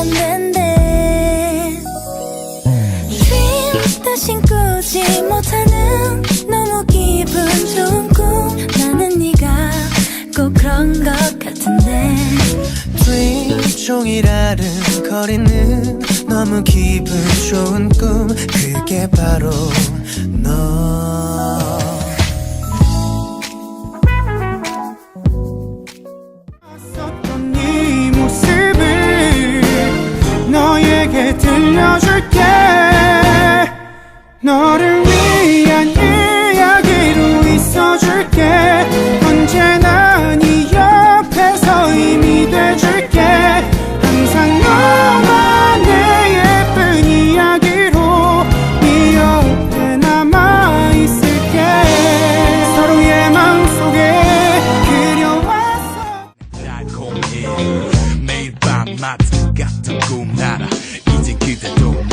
않는데 휘도 신고 지 못하는 너무 기분 좋은 꿈 나는 네가 꼭 그런 것 같은데. dream 종일 아른거리는 너무 기분 좋은 꿈. 그게 바로 너 이제 그대도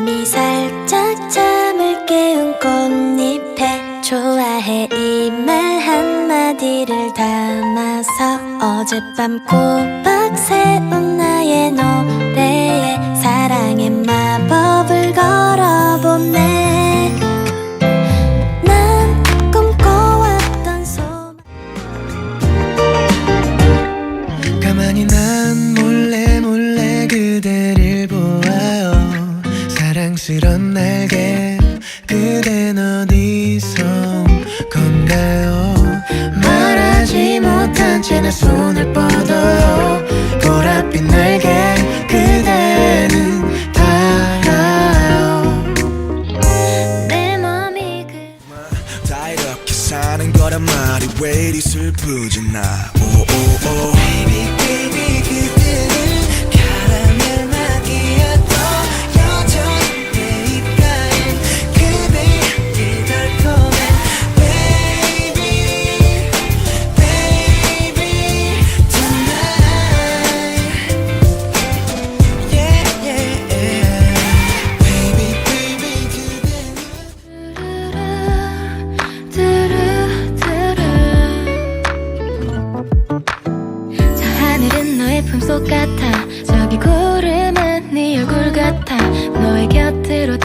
바람이 살짝 잠을 깨운 꽃잎에 좋아해 이 말 한마디를 담아서 어젯밤 꼬박 세운 나의 노래에 내 손을 뻗어요. 보랏빛 날개 그대는 달아요. 내 맘이 그 다 이렇게 사는 거란 말이 왜 이리 슬프지 나? 오오오. Baby baby 속 같아. 저기 구름은 네 얼굴 같아. 너의 곁으로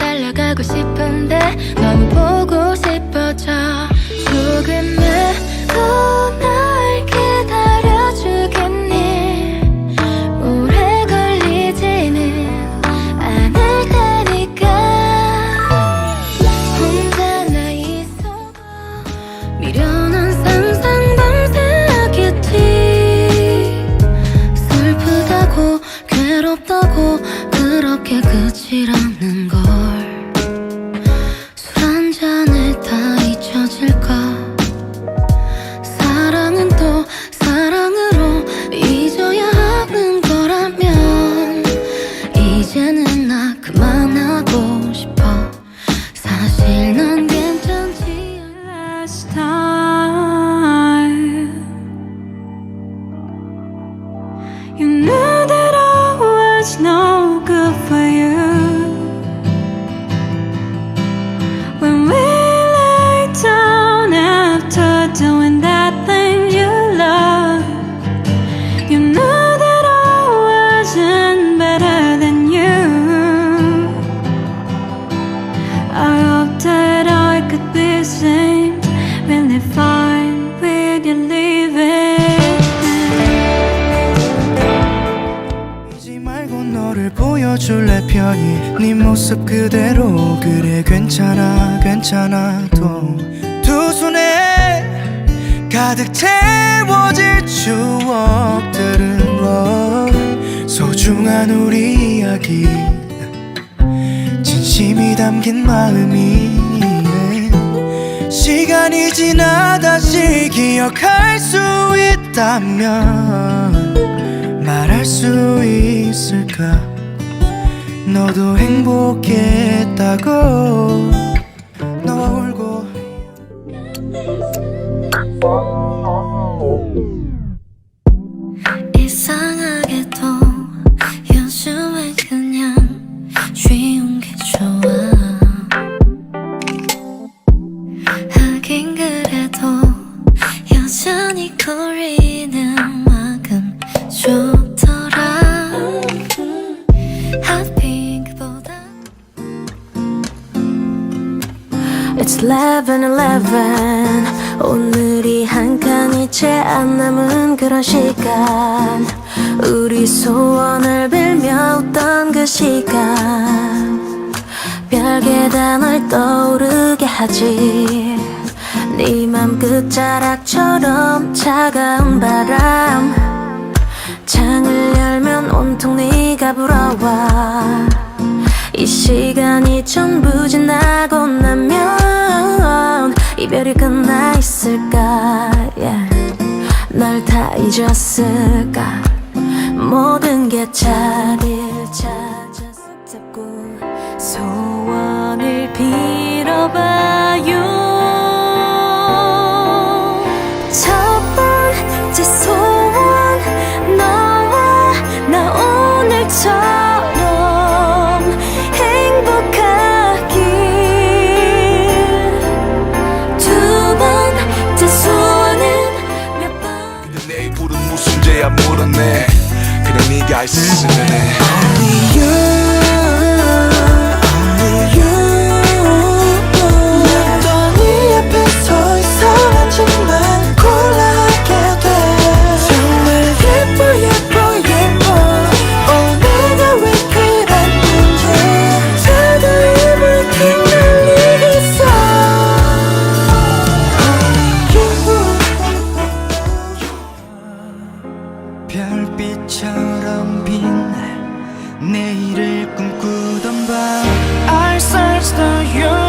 그렇게 네 모습 그대로 그래 괜찮아 괜찮아. 또두 손에 가득 채워질 추억들은 뭐 소중한 우리 이야기. 진심이 담긴 마음이 시간이 지나 다시 기억할 수 있다면 말할 알수 있을까 너도 행복했다고 너와 울고 이상하게도 요즘엔 그냥 쉬운 게 좋아. 하긴 그래도 여전히 거리 It's 11, 11 오늘이 한 칸이 채 안 남은 그런 시간. 우리 소원을 빌며 웃던 그 시간. 별게 다널 떠오르게 하지. 네맘 끝자락처럼 차가운 바람. 창을 열면 온통 네가 불어와 이 시간이 전부 지나고 나면 이별이 끝나 있을까? Yeah. 널다 잊었을까? 모든 게 자리를 잡고 소원을 빌어봐요 그냥 네가 있으면 해 Only you 내일을 꿈꾸던 밤 I search the universe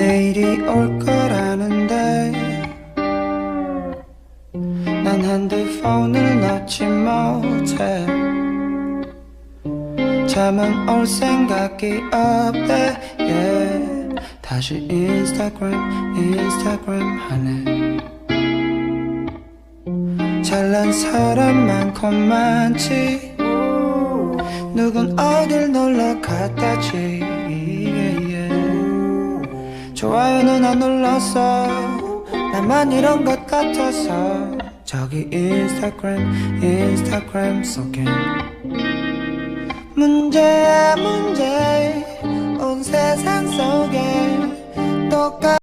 내일이 올 거라는데 난 핸드폰을 놓지 못해 잠은 올 생각이 없대 yeah. 다시 인스타그램 인스타그램 하네 잘난 사람 많고 많지 누군 어딜 놀러 갔다지. 좋아요는 안 눌렀어 나만 이런 것 같아서. 저기 인스타그램 인스타그램 속엔 문제야 문제 온 세상 속에 똑같